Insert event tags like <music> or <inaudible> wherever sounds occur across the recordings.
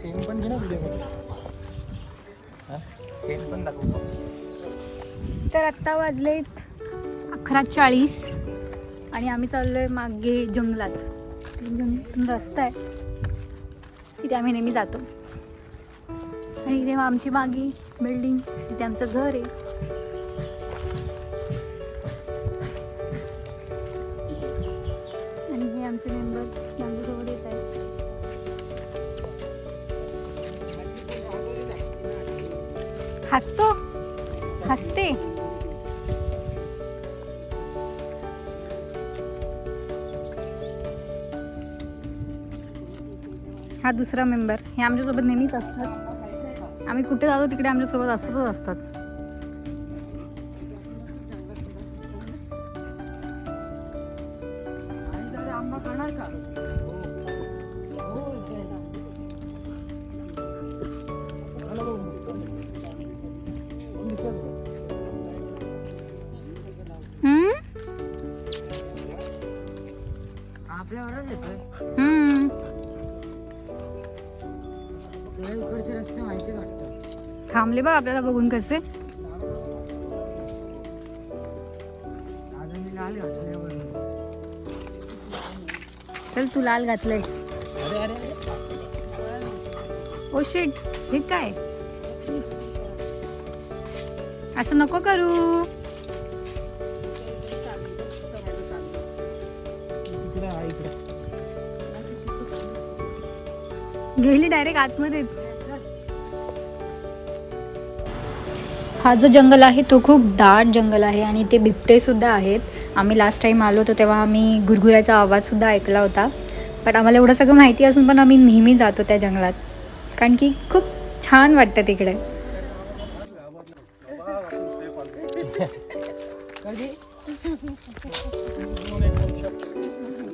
Same पण घे ना व्हिडिओ सेम पण दाखवतो तर आत्ता वाजले अकरा चाळीस आणि आम्ही चाललोय मागे जंगलात. जंगल रस्ता आहे. तिथे आम्ही नेहमी जातो. आणि इथे आमची मागे बिल्डिंग तिथे आमचं घर आहे. आणि हे आमचे मेंबर्स हसतो. हसते. हा दुसरा मेंबर हे आमच्यासोबत नेहमीच असतात. आम्ही कुठे जातो तिकडे आमच्यासोबत असतातच असतात. आपल्याला बघून कसे. चल तू लाल घातलंयस. ओ शिट हे काय? असं नको करू. गेली डायरेक्ट आतमध्येच. हा जो जंगल आहे तो खूप दाट जंगल आहे आणि ते बिबटे सुद्धा आहेत. आम्ही लास्ट टाइम आलो होतो तेव्हा आम्ही गुरगुराचा आवाजसुद्धा ऐकला होता. पण आम्हाला एवढं सगळं माहिती असून पण आम्ही नेहमी जातो त्या जंगलात. कारण की खूप छान वाटतं तिकडे.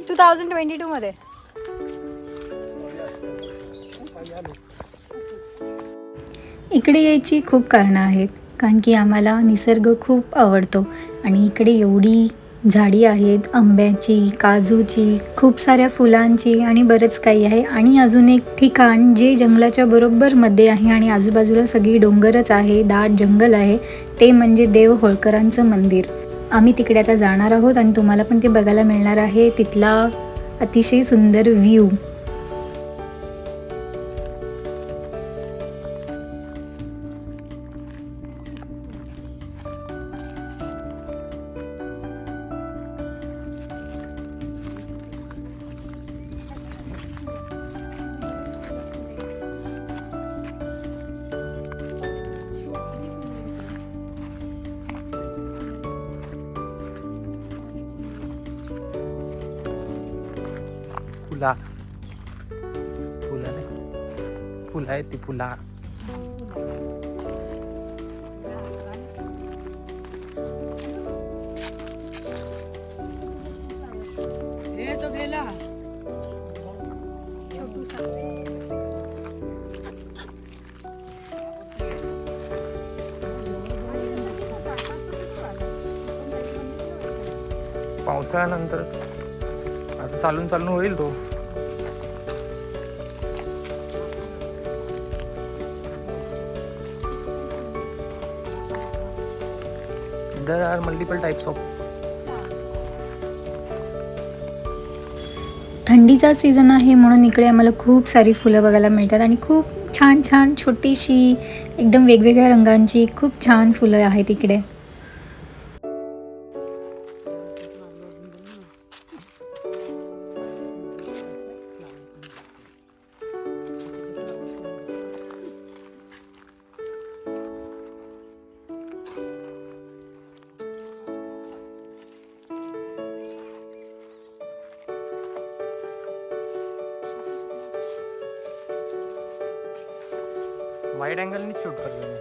टू थाउजंड ट्वेंटी टूमध्ये इकडे यायची खूप कारणं आहेत. कारण की आम्हाला निसर्ग खूप आवडतो. आणि इकडे एवढी झाडी आहेत आंब्याची काजूची खूप साऱ्या फुलांची आणि बरंच काही आहे. आणि अजून एक ठिकाण जे जंगलाच्या बरोबरमध्ये आहे आणि आजूबाजूला सगळी डोंगरच आहे दाट जंगल आहे ते म्हणजे देव होळकरांचं मंदिर. आम्ही तिकडे आता जाणार आहोत आणि तुम्हाला पण ते बघायला मिळणार आहे. तिथला अतिशय सुंदर व्ह्यू. फुला फुला नाही फुला आहेत ती फुला तो गेला पावसाळ्यानंतर आता चालून चालून होईल तो there are multiple types of थंडीचा सीझन आहे म्हणून इकडे आम्हाला खूप सारी फुलं बघायला मिळतात आणि खूप छान छान छोटीशी एकदम वेगवेगळ्या रंगांची खूप छान फुलं आहेत इकडे. वाईड अँगलनी शूट करतो मी.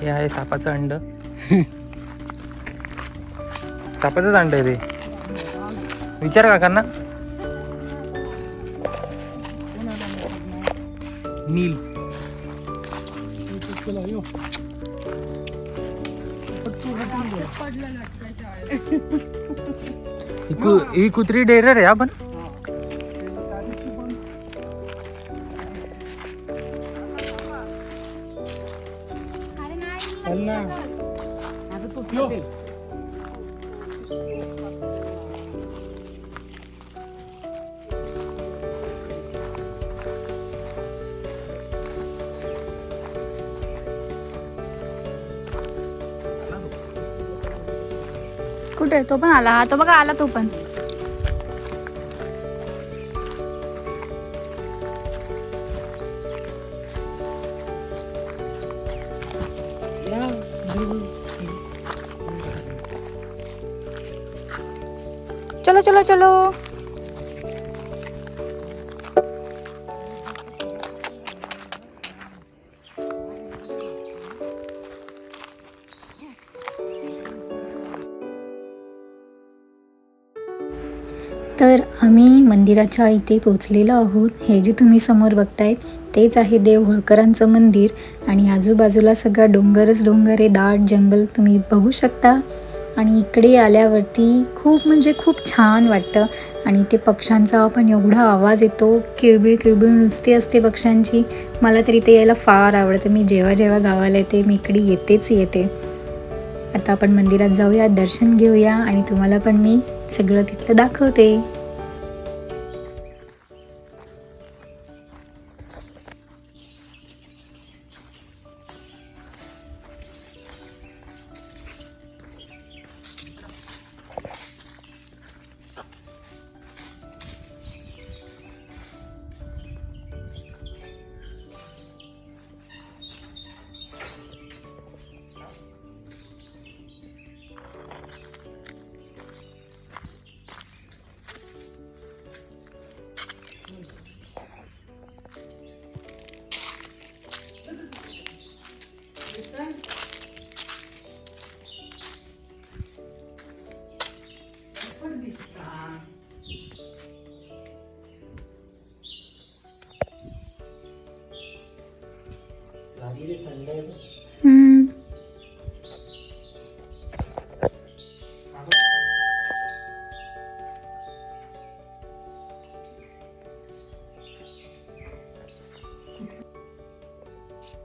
हे आहे सापाचं अंड. <laughs> सापाचंच अंड आहे ते. विचार काकांना? नील. ही कु- ही कुत्री डेरर आहे आपण. कुठे तो पण आला. हा तो बघा आला तो पण. चलो चलो चलो. मंदिराच्या इथे पोचलेलो आहोत. हे जे तुम्ही समोर बघतायत तेच आहे देव होळकरांचं मंदिर आणि आजूबाजूला सगळा डोंगरच डोंगर आहे. दाट जंगल तुम्ही बघू शकता. आणि इकडे आल्यावरती खूप म्हणजे खूप छान वाटतं. आणि ते पक्ष्यांचा पण एवढा आवाज येतो किळबिळ किळबिळ नुसती असते पक्ष्यांची. मला तरी ते यायला फार आवडतं. मी जेव्हा जेव्हा गावाला येते मी इकडे येतेच येते. आता आपण मंदिरात जाऊया दर्शन घेऊया आणि तुम्हाला पण मी सगळं तिथलं दाखवते.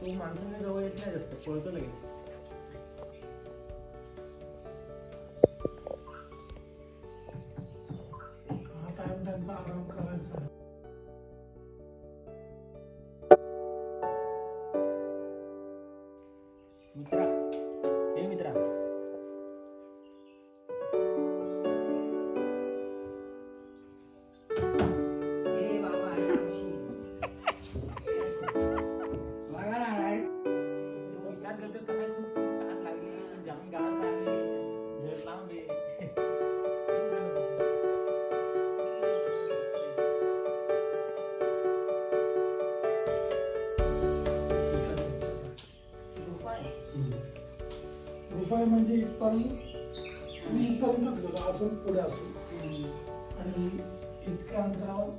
माणसाने जवळ येत नाही जास्त पळतो लगेच. रुपये म्हणजे इथपर्यंत मी इथपर्यंतच गेलो असून पुढे असून. आणि इतक्या अंतरावर.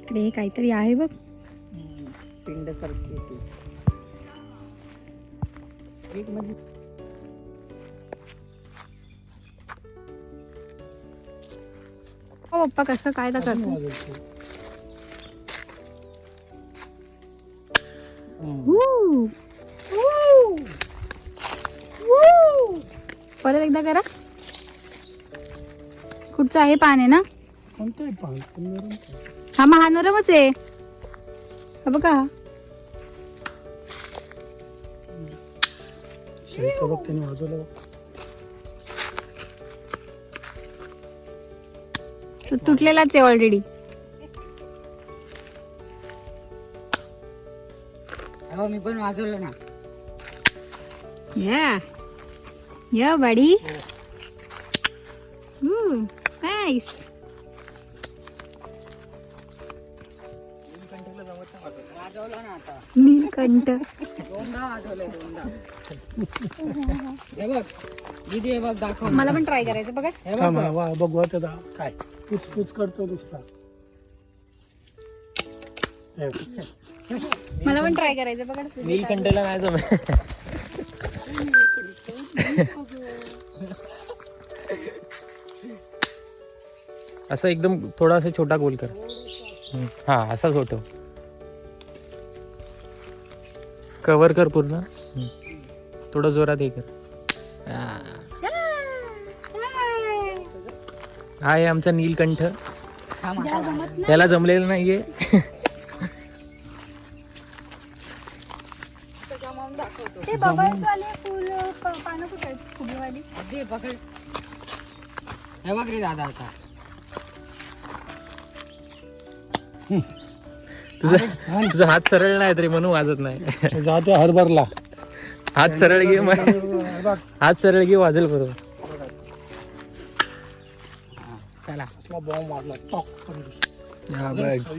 इकडे काहीतरी आहे बघ. होती एक म्हणजे हो पप्पा कसं काय तर अजून करतो! परत एकदा करा. कुठचं आहे पान आहे ना? कोणतं आहे पान? हा मग हा नरमच आहे. बघा. शंकर बघ त्याने वाजवलं. तो तुटलेलाच आहे ऑलरेडी हो मी पण वाजवलं ना Yeah. Yeah, buddy. Ooh, nice. वाजवलं ना आता नीलकंठ दोनदा वाजवलंय दोनदा <laughs> हे बघ दीदी हे बघ दाखव मला पण ट्राय करायचं बघा. हे बघ. थांब, वा बघू आता दा- काय? पुच पुच करतो नुसता. हे, मला पण ट्राय करायचं बघा. नीलकंठला नाही असं एकदम थोडासा छोटा गोल कर. हम्म. हा असाच होतो. कव्हर कर पूर्ण. थोडं जोरात हे कर. हा. आहे आमचा नीलकंठ. याला जमलेलं नाहीये. दाखवतो ते बबल्स वाले फुल प- पानं कुठे आहेत? फुगेवाली. आजी पकड. हे बघ रे दादा आता. तुझा तुझा हात सरळ नाही तरी म्हणून वाजत नाही. जातो हरभरला. हात सरळ घे हात सरळ घे वाजेल बरोबर. चला कसला बॉम्ब मारला. टॉक करून. बघ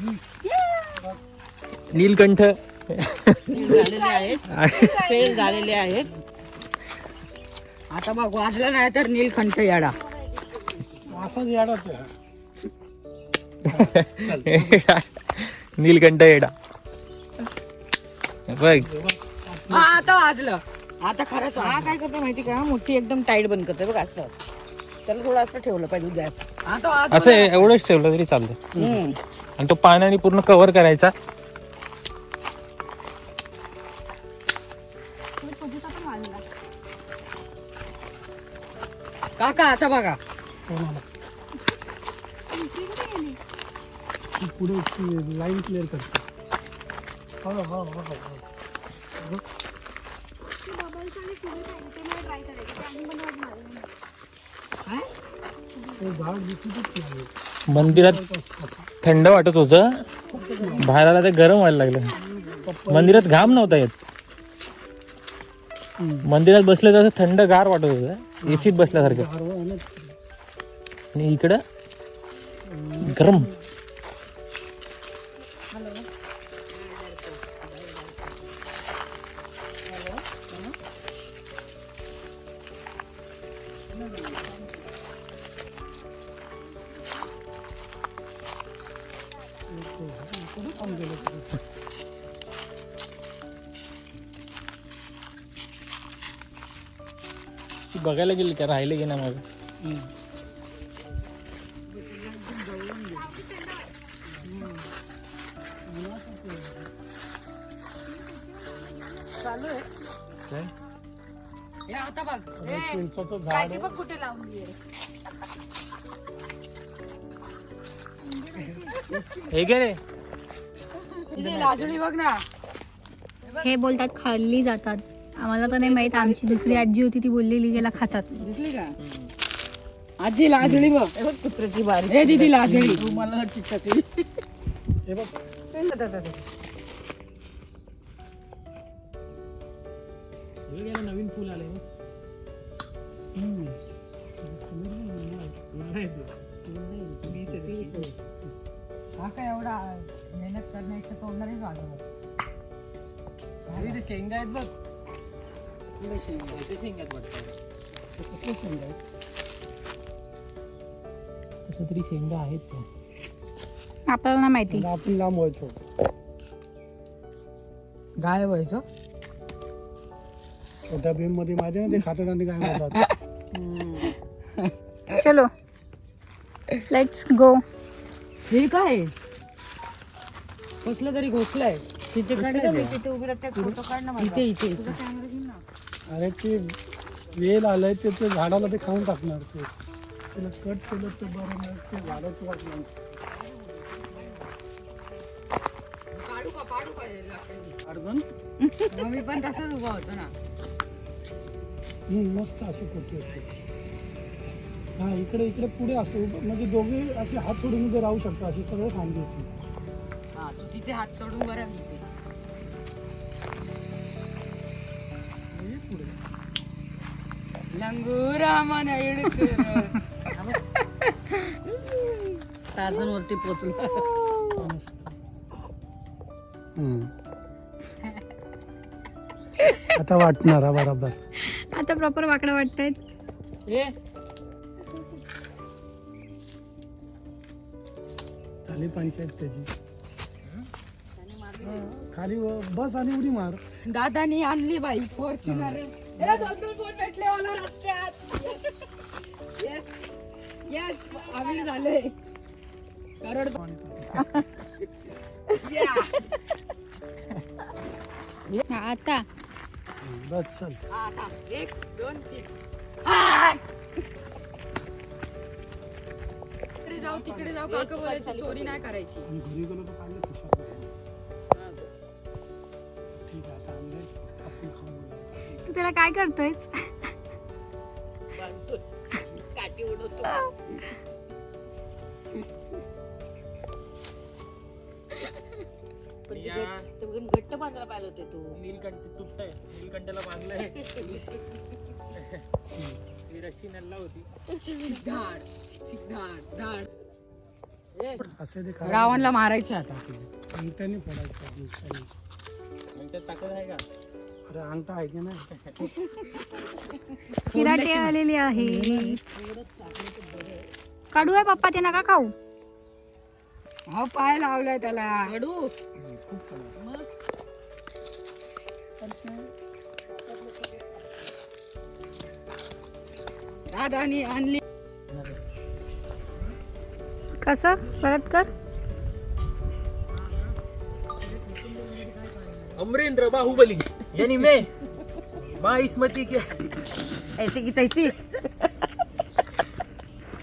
नीलकंठ. झालेले आहेत. फेल झालेले आहेत. आता बघ वाजलं नाही तर नीलकंठ याडा. असाच याडाच. <laughs> नीलकंठ येडा. बघ. हा आता वाजलं. आता खरंच हा काय करतो माहिती का? मोठी एकदम टाईट बंद करते बघ असं. त्याला थोडं असं ठेवलं पाहिजे गॅप आता वाजलं. असं एवढंच ठेवलं तरी चालतं. आणि तो पाण्याने पूर्ण कव्हर करायचा. काका आता बघा. पुढे लाईन क्लिअर करते. हो हो हो हो. ते मंदिरात थंड वाटत होतं. बाहेर आला ते गरम व्हायला लागलं. मंदिरात घाम नव्हता येत. मंदिरात बसलं तर थंड गार वाटत होतं. एसीत बसल्यासारखं. आणि इकडं गरम. बघायला गेली का? राहिले की नाही मग? चिंचाचं झाड आहे. कुठे लावून हे घे रे. लाजळी बघ ना. हे बोलतात खाल्ली जातात. आम्हाला तर नाही माहीत आमची दुसरी आजी होती ती बोललेली गेला खातात. दिसली का? आजी लाजळी बघ. कुत्र्याची बारी हे दीदी लाजळी मला हे बघ. नवीन फुल आले हा काय एवढा मेहनत करण्याचं तोडणारच वाजवत शेंगा आहेत बघ पुढे शेंगा. शेंगात वाटतं कसलं शेंग आहे कसं तरी शेंगा आहेत त्या आपल्याला नाही माहिती आपण लांब व्हायचो गाय व्हायचं? छोट्या भीममध्ये माझ्या ते खातात आणि काय म्हणतात चलो. लेट्स गो हे काय कसलं तरी घोसलंय. तिथे तिथे उभी इथे इथे इथे. अरे ते वेल आलंय ते ते झाडाला ते खाऊन टाकणार ते. त्याला कट केलं तर बरं नाही ते झाडाचं वाटलं पाडू का पाडू का हे लाकडी? अर्जन मग मी पण तसंच उभा होतो ना. मस्त अशी कोटी होती. हा इकडे इकडे पुढे असं उभं- म्हणजे दोघे असे हात सोडून उभे राहू शकतात अशी सगळे फांदी होती. हा तू तिथे हात सोडून बरं मी इथे ये पुढे. लंगुरा मन टार्झन वरती पोचलो. मस्त. हम्म. आता वाटणार हा बरोबर. आता प्रॉपर वाकडं वाटतायत ए खाली पंचायत त्याची. हा, खाली व- बस आणि उडी मार. दादानी आणली बाई फॉर्च्युनर आम्ही झाले. करोड <laughs> आता. बस चल. आता एक दोन तीन. तिकडे जाऊ तिकडे जाऊ काका बोलायची चोरी नाही करायची. आणि घरी गेलो तर पाहिलं खिशात नाही ठीक आहे आता आपण बोलू. तू त्याला काय करतोयस? काठी उडवतो. घट्ट बांधायला पाहिजे होते तू. नीलकंठ तुटतंय. नीलकंठाला बांधलंय ही रस्सी नल्ला होती. धाड धाड. धाड असे ते खा रावणला मारायचे आता. अंगठ्याने फोडायचं नुकसानी. त्यात ताकद आहे का? अरे अंगठा आहे की नाही? किराटे आलेले आहे. काढू आहे पप्पा ते नका खाऊ. हा पाय लावलाय त्याला. हडू खूप. दादानी आणली. कसं? परत कर. अमरेंद्र बाहुबली. यानी मैं. माँ इसमती की ऐसी की तैसी.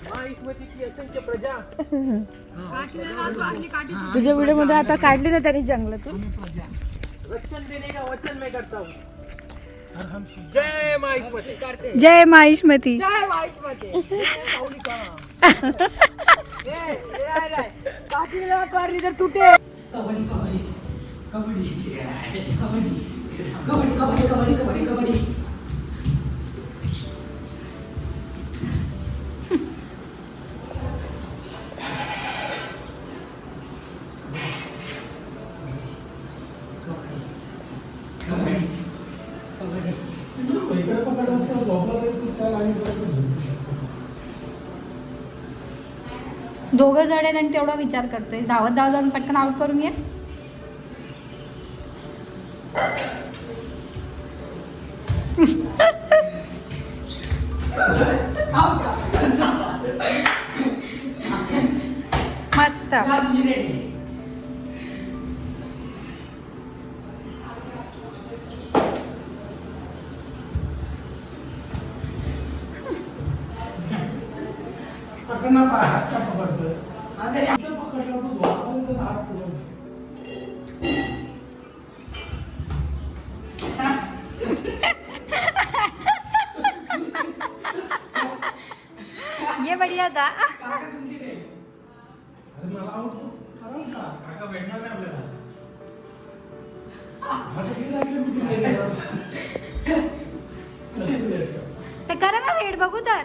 माँ इसमती की असंख्य प्रजा. तुझ्या व्हिडिओमध्ये आता काढली ना त्यांनी जंगलातून? रक्षण देने का वचन मैं करता हूँ। जय माँ इसमती जय माहिष्मती जय वाईसमध्ये काठीला करली तर तुटे इकडे दोघं जण आहेत आणि तेवढा विचार करतोय. धावत धावत जाऊन पटकन आउट करून घे ये. तर करा ना वेट बघू तर.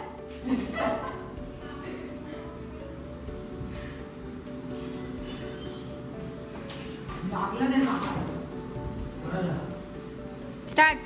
स्टार्ट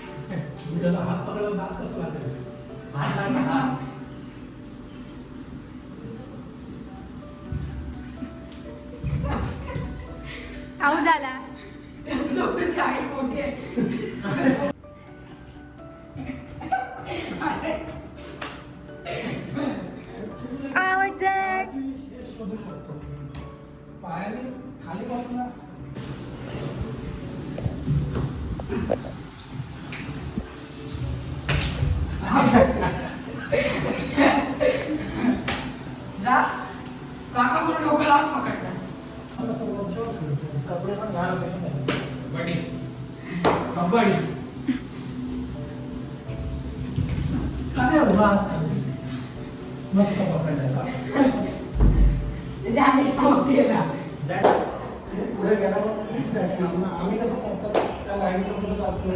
भेटणार ना आम्ही कसं पकडतो त्या लाईनच्या पुढे जातो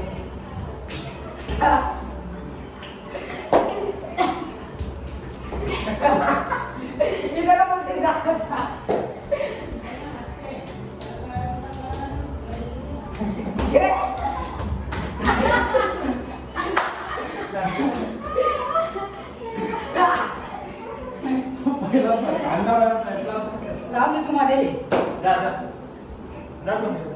इथं बोलते जा जा. पहिला कांदा पेटला असं लाव दे तुम्हाला हे. जा जा जा तुम्ही.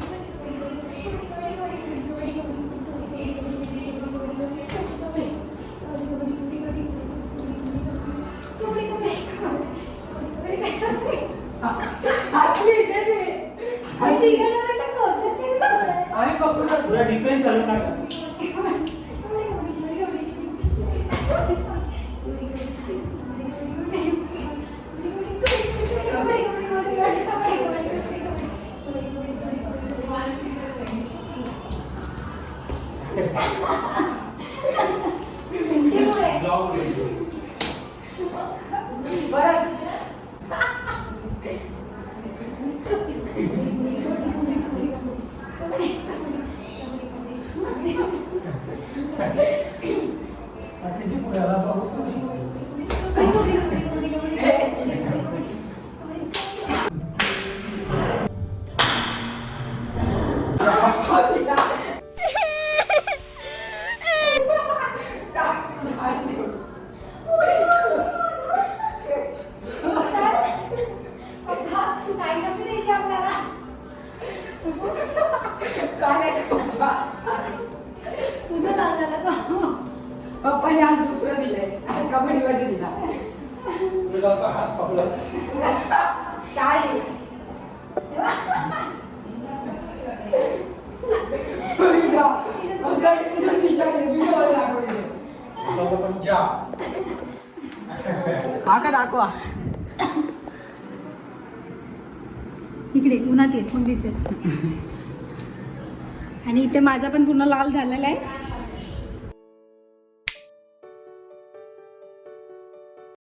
परत <laughs> पप्पाने आज दुसरं दिलंय. आज कबड्डीमध्ये दिला. मुलाचा हात पकडला. टाळी मुलाचा पण जा. काका दाखवा. इकडे उन्हात येत मग दिसेल. <laughs> आणि इथे माझा पण पूर्ण लाल झालेला आहे.